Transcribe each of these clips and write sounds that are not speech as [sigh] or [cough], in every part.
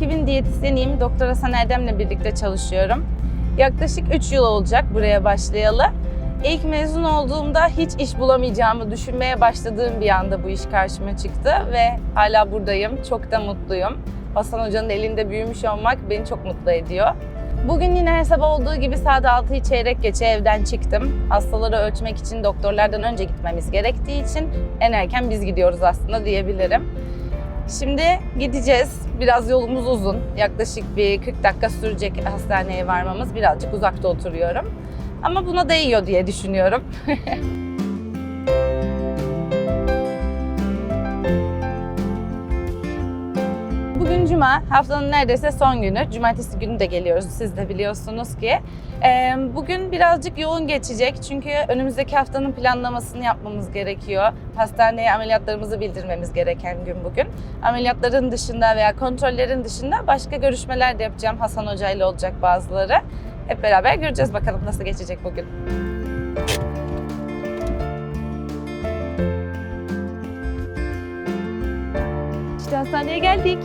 ekibin diyetisyeniyim. Doktor Hasan Erdem'le birlikte çalışıyorum. Yaklaşık 3 yıl olacak buraya başlayalı. İlk mezun olduğumda hiç iş bulamayacağımı düşünmeye başladığım bir anda bu iş karşıma çıktı ve hala buradayım. Çok da mutluyum. Hasan Hoca'nın elinde büyümüş olmak beni çok mutlu ediyor. Bugün yine her sabah olduğu gibi saat 6'yı çeyrek geçe evden çıktım. Hastaları ölçmek için doktorlardan önce gitmemiz gerektiği için en erken biz gidiyoruz aslında diyebilirim. Şimdi gideceğiz. Biraz yolumuz uzun. Yaklaşık bir 40 dakika sürecek hastaneye varmamız. Birazcık uzakta oturuyorum. Ama buna değiyor diye düşünüyorum. [laughs] Bugün cuma, haftanın neredeyse son günü. Cumartesi günü de geliyoruz, siz de biliyorsunuz ki. Bugün birazcık yoğun geçecek çünkü önümüzdeki haftanın planlamasını yapmamız gerekiyor. Hastaneye ameliyatlarımızı bildirmemiz gereken gün bugün. Ameliyatların dışında veya kontrollerin dışında başka görüşmeler de yapacağım. Hasan Hoca ile olacak bazıları. Hep beraber göreceğiz bakalım nasıl geçecek bugün. Hastaneye geldik.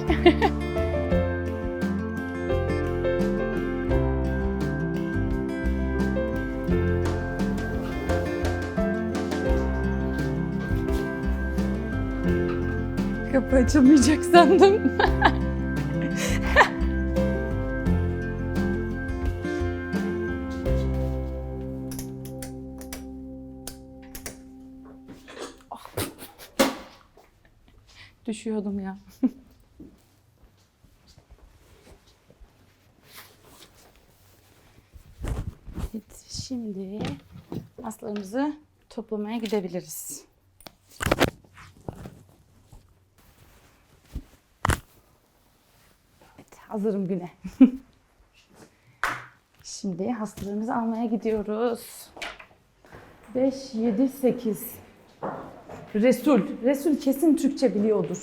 Kapı açılmayacak sandım. [laughs] Düşüyordum ya. [laughs] evet, şimdi aslarımızı toplamaya gidebiliriz. Evet, hazırım güne. [laughs] Şimdi hastalarımızı almaya gidiyoruz. 5, 7, 8. Resul. Resul kesin Türkçe biliyordur.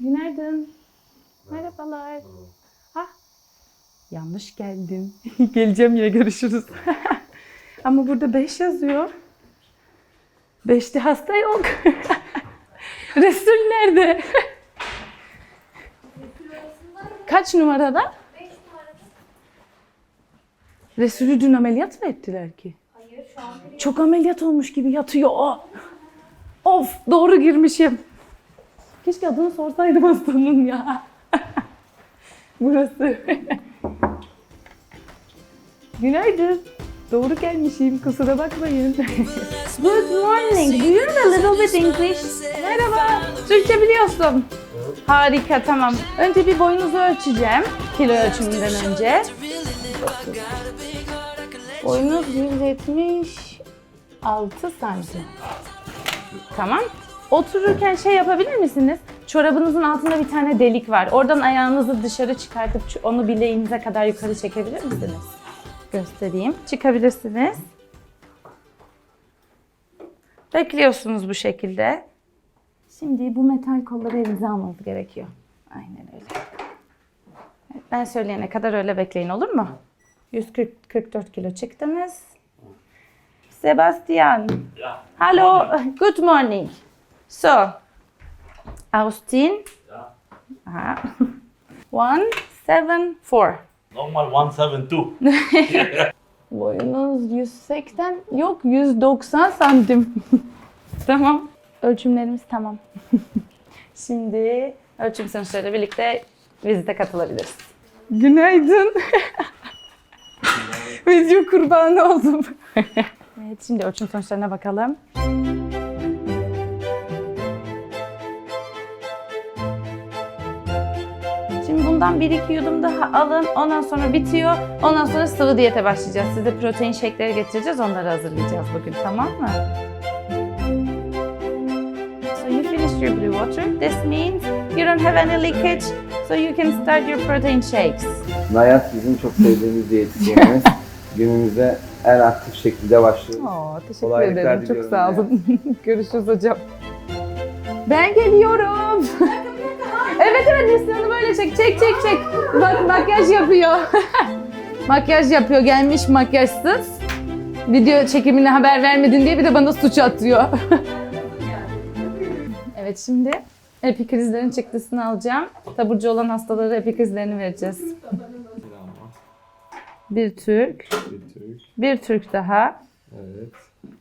Günaydın. Merhabalar. Ah. Yanlış geldim. [laughs] Geleceğim yine görüşürüz. [laughs] Ama burada 5 yazıyor. 5'te hasta yok. [laughs] Resul nerede? Kaç numarada? Resulü dün ameliyat mı ettiler ki? Çok ameliyat olmuş gibi yatıyor. Of doğru girmişim. Keşke adını sorsaydım hastanın ya. [laughs] Burası. [laughs] Günaydın. Doğru gelmişim kusura bakmayın. [laughs] Good morning. Do you know a little bit English? Merhaba. Türkçe biliyorsun. Harika tamam. Önce bir boyunuzu ölçeceğim. Kilo ölçümünden önce. Boyunuz 176 santim. Tamam. Otururken şey yapabilir misiniz? Çorabınızın altında bir tane delik var. Oradan ayağınızı dışarı çıkartıp onu bileğinize kadar yukarı çekebilir misiniz? Göstereyim. Çıkabilirsiniz. Bekliyorsunuz bu şekilde. Şimdi bu metal kolları elinize almanız gerekiyor. Aynen öyle. Ben söyleyene kadar öyle bekleyin olur mu? 144 kilo çıktınız. Sebastian. Hallo, good morning. So, Austin. Aha. One, seven, four. Normal 172. [laughs] Boyunuz 180, yok 190 santim. [laughs] tamam. Ölçümlerimiz tamam. [laughs] Şimdi ölçüm sonuçlarıyla birlikte vizite katılabiliriz. Günaydın. [laughs] Video kurbanı oldum. [laughs] evet şimdi ölçüm sonuçlarına bakalım. Şimdi bundan bir iki yudum daha alın. Ondan sonra bitiyor. Ondan sonra sıvı diyete başlayacağız. Size protein shake'leri getireceğiz. Onları hazırlayacağız bugün. Tamam mı? So you finished your blue water. This means you don't have any leakage. So you can start your protein shakes. Nayat bizim çok sevdiğimiz diyetisyenimiz. [laughs] Günümüze en aktif şekilde başlıyor. Oo, teşekkür Kolaylıklar ederim. Çok sağ olun. [laughs] Görüşürüz hocam. Ben geliyorum. [laughs] evet evet Neslihan'ı böyle çek. Çek çek çek. Bak makyaj yapıyor. [laughs] makyaj yapıyor. Gelmiş makyajsız. Video çekimine haber vermedin diye bir de bana suç atıyor. evet şimdi Epikrizlerin çıktısını alacağım. Taburcu olan hastalara epikrizlerini vereceğiz. Bir Türk, Bir Türk. bir Türk daha. Evet.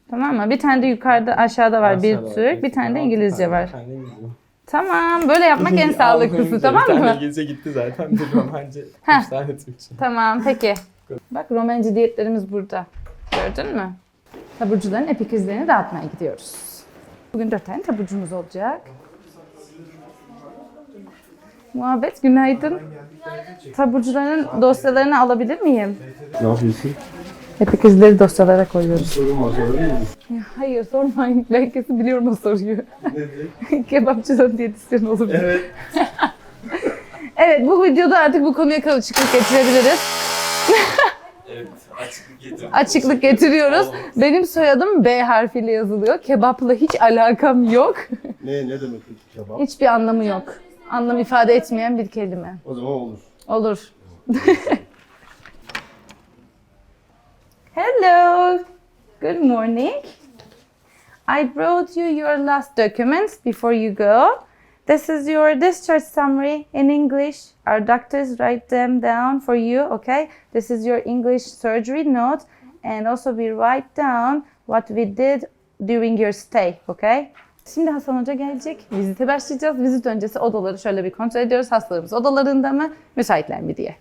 Tamam mı? Bir tane de yukarıda aşağıda var bir Aşağıda Türk, bir tane de İngilizce var. Bir tane İngilizce. Tamam, böyle yapmak en sağlıklısı tamam Bir tane mı? İngilizce gitti zaten. Bir [laughs] romancı. Heh. Üç tane Türkçe. Tamam, peki. Bak Roman ciddiyetlerimiz burada. Gördün mü? Taburcuların epikrizlerini dağıtmaya gidiyoruz. Bugün dört tane taburcumuz olacak. Muhabbet, günaydın. Taburcuların dosyalarını alabilir miyim? Ne yapıyorsun? Epikrizleri dosyalara koyuyoruz. Sorum var sorabilir miyim? Ya hayır sormayın. Ben kesin biliyorum o soruyu. [laughs] Kebapçıdan diyetisyen olur. Evet. [laughs] Evet bu videoda artık bu konuya karışıklık getirebiliriz. Evet. Açıklık getirdim. Açıklık getiriyoruz. Benim soyadım B harfiyle yazılıyor. Kebapla hiç alakam yok. Ne, ne demek kebap? Hiçbir anlamı yok. Anlam ifade etmeyen bir kelime. O zaman olur. Olur. [laughs] Hello. Good morning. I brought you your last documents before you go. This is your discharge summary in English. Our doctors write them down for you, okay? This is your English surgery note and also we write down what we did during your stay, okay? Şimdi Hasan Hoca gelecek. Vizite başlayacağız. Vizit öncesi odaları şöyle bir kontrol ediyoruz. Hastalarımız odalarında mı, müsaitler mi diye.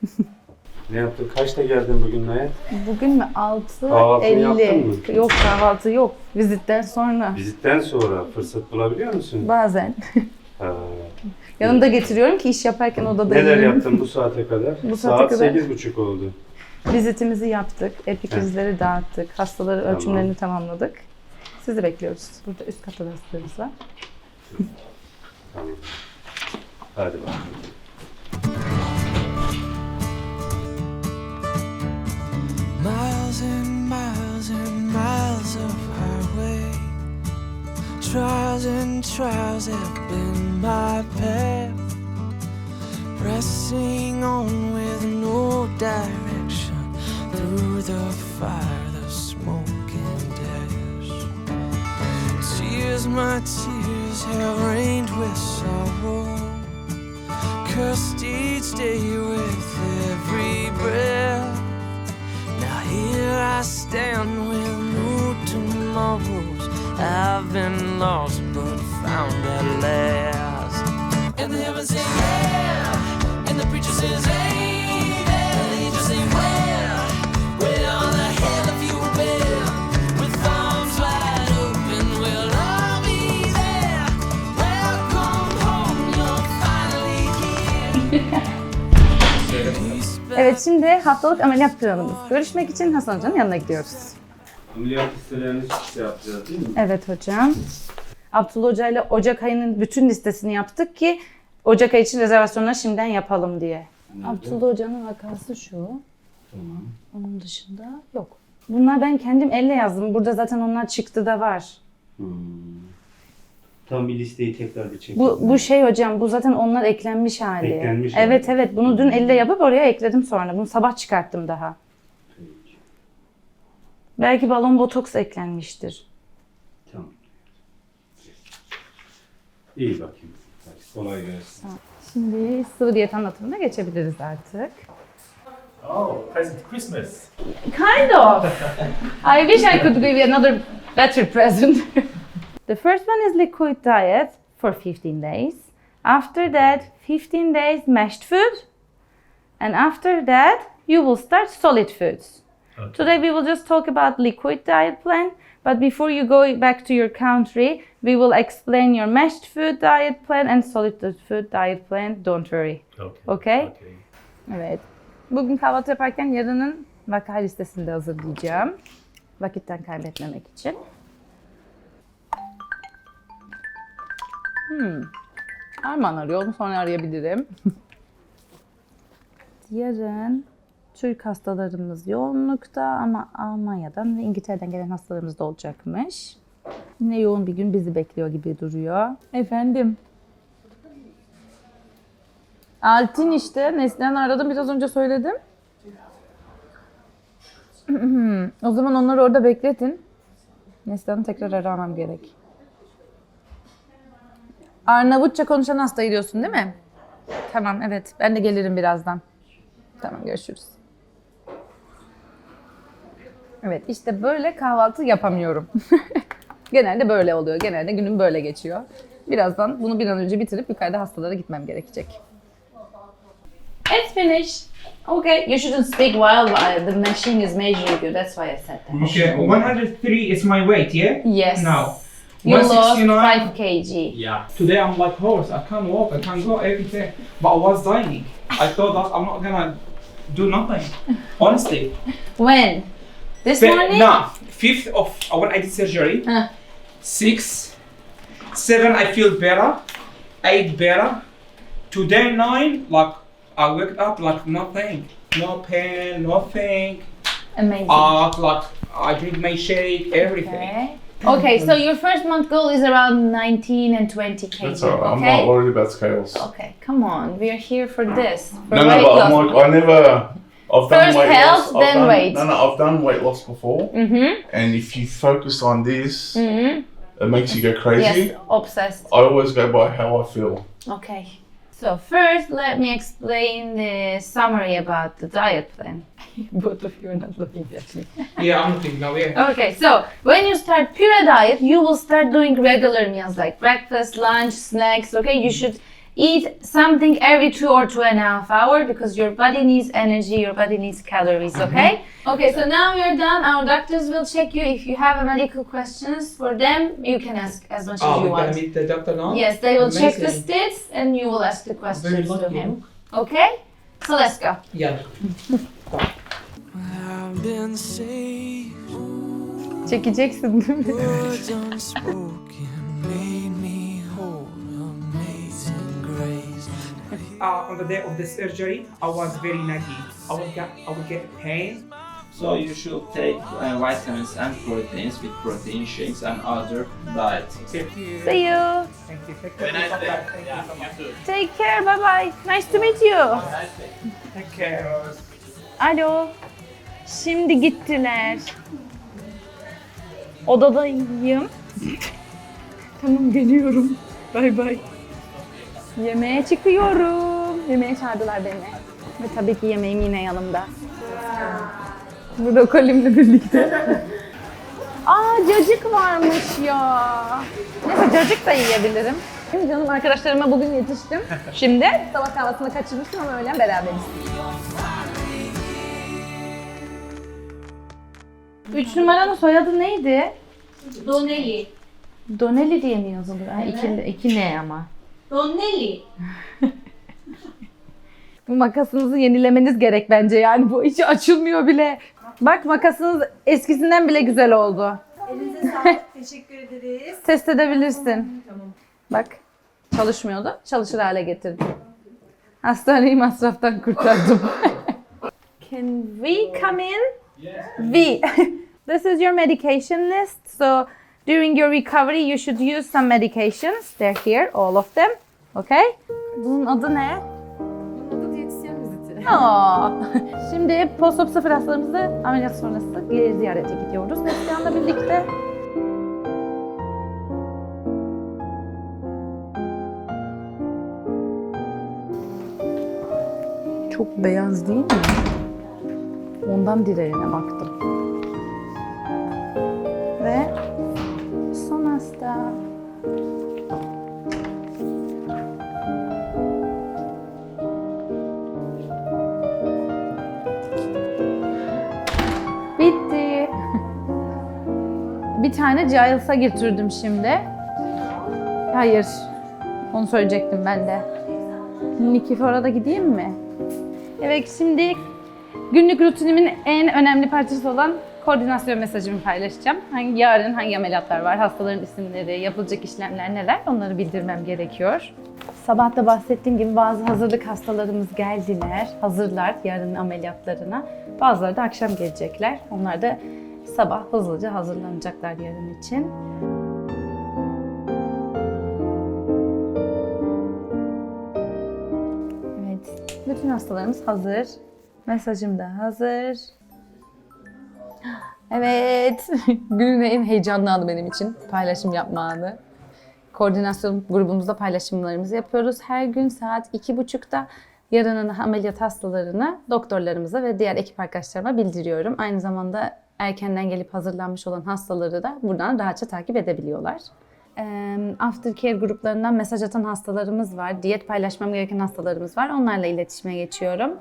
Ne yaptın? Kaçta geldin bugün Nayet? Bugün mü? 6, Kahvaltını 50. yaptın mı? Yok kahvaltı yok. Vizitten sonra. Vizitten sonra fırsat bulabiliyor musun? Bazen. [laughs] Ha. Yanımda getiriyorum ki iş yaparken odada Neler yiyeyim. yaptın bu saate kadar? [laughs] Bu saate Saat kadar- sekiz buçuk oldu. Vizitimizi yaptık. Epikrizleri dağıttık. Hastaları ölçümlerini tamamladık. Sizi bekliyoruz. Burada üst katta da hastalarımız var. Tamam. Hadi bakalım. Miles and miles and miles of highway. Trials and trials have been my path. Pressing on with no direction through the fire, Tears, my tears have rained with sorrow. Cursed each day with every breath. Now here I stand with new tomorrows. I've been lost but found at last. And the heavens say yeah, and the preacher says amen. Şimdi haftalık ameliyat planımız. Görüşmek için Hasan Hoca'nın yanına gidiyoruz. Ameliyat listelerini çıkış yapacağız değil mi? Evet hocam. Abdullah Hoca ile Ocak ayının bütün listesini yaptık ki Ocak ayı için rezervasyonları şimdiden yapalım diye. Abdullah Hoca'nın vakası şu. Tamam. Onun dışında yok. Bunlar ben kendim elle yazdım. Burada zaten onlar çıktı da var. Hmm. Tam bir listeyi tekrar bir çekelim. Bu, bu şey hocam, bu zaten onlar eklenmiş hali. Eklenmiş Evet hali. evet, bunu dün elle yapıp oraya ekledim sonra. Bunu sabah çıkarttım daha. Peki, Belki balon botoks eklenmiştir. Tamam. İyi bakayım. Hadi kolay gelsin. Şimdi sıvı diyet anlatımına geçebiliriz artık. Oh, present Christmas. Kind of. [laughs] I wish I could give you another better present. [laughs] the first one is liquid diet for 15 days. After that, 15 days mashed food. And after that, you will start solid foods. Okay. Today we will just talk about liquid diet plan. But before you go back to your country, we will explain your mashed food diet plan and solid food diet plan. Don't worry. Okay. Okay. Okay. Evet. Bugün kahvaltı yaparken yarının vaka listesini de hazırlayacağım. Vakitten kaybetmemek için. Hmm. Arman arıyor. Onu sonra arayabilirim. [laughs] Yarın Türk hastalarımız yoğunlukta ama Almanya'dan ve İngiltere'den gelen hastalarımız da olacakmış. Yine yoğun bir gün bizi bekliyor gibi duruyor. Efendim? Altin işte. Neslihan'ı aradım biraz önce söyledim. [clears throat] o zaman onları orada bekletin. Neslihan'ı tekrar aramam gerek. Arnavutça konuşan hastayı diyorsun değil mi? Tamam evet ben de gelirim birazdan. Tamam görüşürüz. Evet işte böyle kahvaltı yapamıyorum. [laughs] Genelde böyle oluyor. Genelde günüm böyle geçiyor. Birazdan bunu bir an önce bitirip yukarıda hastalara gitmem gerekecek. It's finished. Okay, you shouldn't speak while uh, the machine is measuring you. That's why I said that. Okay, 103 is my weight, yeah? Yes. Now. You lost 169. 5 kg. Yeah. Today I'm like horse. I can't walk. I can't go everything. But I was dying. I thought that I'm not gonna do nothing. [laughs] Honestly. When? This Fe- morning? Nah. Fifth of uh, when I did surgery. Huh. Six. Seven. I feel better. Eight better. Today nine. Like I wake up like nothing. No pain. Nothing. Amazing. Uh, like I drink my shake. Everything. Okay. Okay, so your first month goal is around 19 and 20 kg. That's alright. I'm okay? not worried about scales. Okay, come on. We are here for this. For No, no, but. I'm like, I never. I've done First weight health, loss. I've then done, weight. No, no, I've done weight loss before, Mhm. and if you focus on this, Mhm. it makes you go crazy. Yes, obsessed. I always go by how I feel. Okay. So first, let me explain the summary about the diet plan. [laughs] Both of you are not looking at me. [laughs] Yeah, I'm looking now. Yeah. Okay, so when you start pure diet, you will start doing regular meals like breakfast, lunch, snacks. Okay, you should eat something every two or two and a half hour because your body needs energy, your body needs calories. Mm-hmm. Okay. Okay, so now you're done. Our doctors will check you. If you have medical questions for them, you can ask as much as Oh, you we're gonna want. meet the doctor now. Yes, they will check the stats and you will ask the questions to lucky. him. Okay? So let's go. Yeah. I've been saved. Çekeceksin değil mi? Grace. Uh, on the day of the surgery, I was very naggy. I would get, I would get pain. So you should take uh, vitamins and proteins with protein shakes and other diet. See you. Thank you. Take care. nice. Thank you so much. Take care. Bye bye. Nice to meet you. Take care. Alo. Şimdi gittiler. Odadayım. [laughs] tamam geliyorum. Bay bay. Yemeğe çıkıyorum. Yemeğe çağırdılar beni. Ve tabii ki yemeğim yine yanımda. Brokolimle birlikte. [laughs] Aa cacık varmış ya. Neyse cacık da yiyebilirim. Benim canım arkadaşlarıma bugün yetiştim. Şimdi sabah kahvaltısını kaçırmıştım ama öğlen beraberiz. Üç numaranın soyadı neydi? Donnelly. Doneli diye mi yazılıyor? Ha, iki, iki ne ama? Donnelly. [laughs] Bu makasınızı yenilemeniz gerek bence yani bu içi açılmıyor bile. Bak makasınız eskisinden bile güzel oldu. Elinize sağlık. [laughs] Teşekkür ederiz. Test edebilirsin. Bak çalışmıyordu. Çalışır hale getirdim. Hastaneyi masraftan kurtardım. [laughs] Can we come in? We. this is your medication list. So during your recovery you should use some medications. They're here, all of them. Okay? Bunun adı ne? Aa. [laughs] Şimdi post-op sıfır hastalarımızı ameliyat sonrası geri ziyarete gidiyoruz. Neslihan'la birlikte. Çok beyaz değil mi? Ondan direğine baktım. Hasta. Bitti. Bir tane Giles'a getirdim şimdi. Hayır. Onu söyleyecektim ben de. Nikifor'a da gideyim mi? Evet şimdi günlük rutinimin en önemli parçası olan koordinasyon mesajımı paylaşacağım. Hangi, yarın hangi ameliyatlar var, hastaların isimleri, yapılacak işlemler neler onları bildirmem gerekiyor. Sabah da bahsettiğim gibi bazı hazırlık hastalarımız geldiler, hazırlar yarın ameliyatlarına. Bazıları da akşam gelecekler. Onlar da sabah hızlıca hazırlanacaklar yarın için. Evet, bütün hastalarımız hazır. Mesajım da hazır. Evet, [laughs] günün en heyecanlı anı benim için. Paylaşım yapma anı. koordinasyon grubumuzda paylaşımlarımızı yapıyoruz. Her gün saat iki buçukta yarının ameliyat hastalarını doktorlarımıza ve diğer ekip arkadaşlarıma bildiriyorum. Aynı zamanda erkenden gelip hazırlanmış olan hastaları da buradan rahatça takip edebiliyorlar. Aftercare gruplarından mesaj atan hastalarımız var. Diyet paylaşmam gereken hastalarımız var. Onlarla iletişime geçiyorum.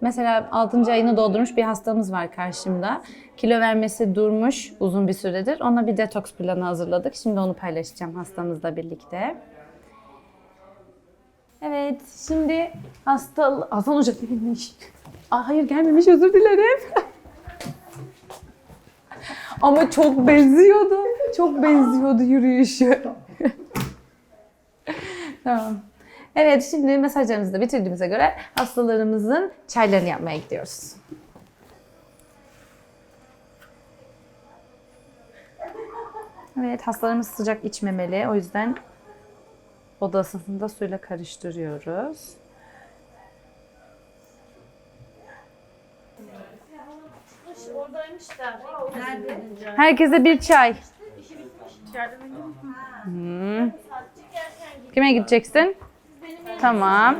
Mesela 6. ayını doldurmuş bir hastamız var karşımda. Kilo vermesi durmuş uzun bir süredir. Ona bir detoks planı hazırladık. Şimdi onu paylaşacağım hastamızla birlikte. Evet, şimdi hasta... Hasan Hoca gelmiş. Aa, hayır gelmemiş, özür dilerim. [laughs] Ama çok benziyordu. Çok benziyordu yürüyüşü. [laughs] tamam. Evet, şimdi mesajlarımızı da bitirdiğimize göre hastalarımızın çaylarını yapmaya gidiyoruz. Evet, hastalarımız sıcak içmemeli. O yüzden oda ısısında suyla karıştırıyoruz. Herkese bir çay. Hmm. Kime gideceksin? Tamam.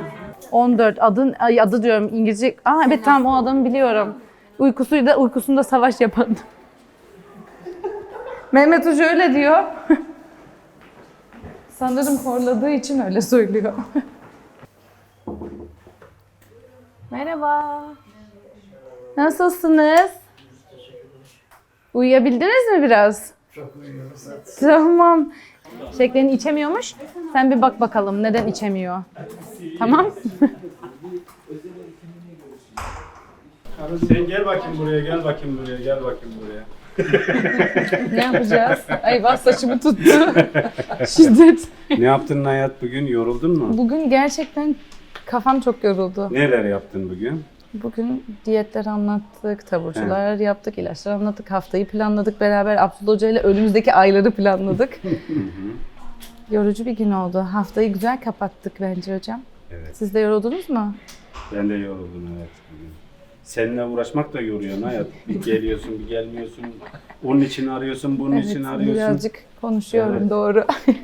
14 adın ay adı diyorum İngilizce. Aa evet tamam o adamı biliyorum. Uykusuyla uykusunda savaş yapan. [laughs] Mehmet Hoca öyle diyor. [laughs] Sanırım horladığı için öyle söylüyor. [laughs] Merhaba. Nasılsınız? Uyuyabildiniz mi biraz? Çok uyuyoruz. Tamam. Şeklini içemiyormuş. Sen bir bak bakalım neden içemiyor. Tamam? Sen gel bakayım buraya, gel bakayım buraya, gel bakayım buraya. ne yapacağız? Ay bak saçımı tuttu. Şiddet. Ne yaptın hayat bugün? Yoruldun mu? Bugün gerçekten kafam çok yoruldu. Neler yaptın bugün? Bugün diyetler anlattık, taburcular yaptık, ilaçlar anlattık, haftayı planladık beraber. Abdullah Hoca ile önümüzdeki ayları planladık. [laughs] Yorucu bir gün oldu. Haftayı güzel kapattık bence hocam. Evet. Siz de yoruldunuz mu? Ben de yoruldum evet. Seninle uğraşmak da yoruyor hayat. Bir geliyorsun, bir gelmiyorsun. Onun için arıyorsun, bunun için evet, arıyorsun. birazcık konuşuyorum Evet. doğru. [laughs]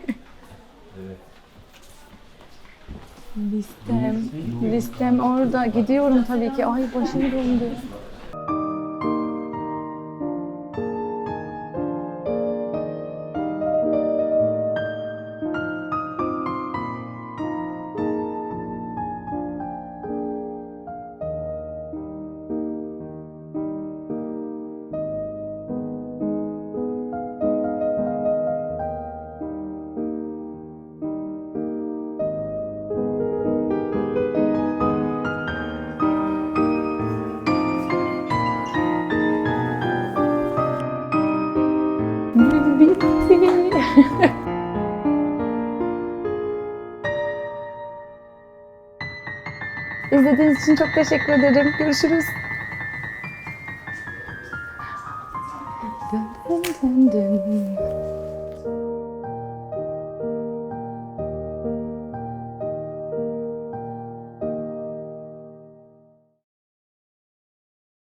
Listem, listem orada. Gidiyorum tabii ki. Ay başım döndü. İzlediğiniz için çok teşekkür ederim. Görüşürüz.